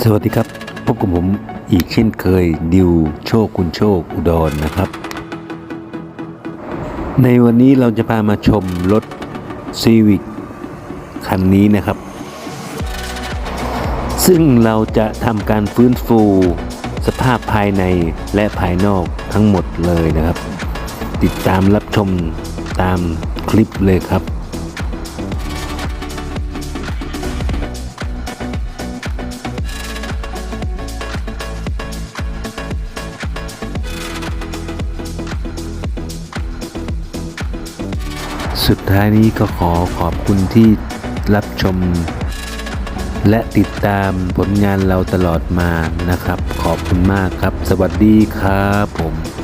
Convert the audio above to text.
สวัสดีครับ พบกับผมอีกเช่นเคยดิวโชคคุณโชคอุดรนะครับ ในวันนี้เราจะพามาชมรถซีวิกคันนี้นะครับ ซึ่งเราจะทำการฟื้นฟู สภาพภายในและภายนอกทั้งหมดเลยนะครับ ติดตามรับชมตามคลิปเลยครับ สุดท้ายนี้ก็ขอขอบคุณที่รับชม และติดตามผลงานเราตลอดมานะครับ ขอบคุณมากครับ สวัสดีครับผม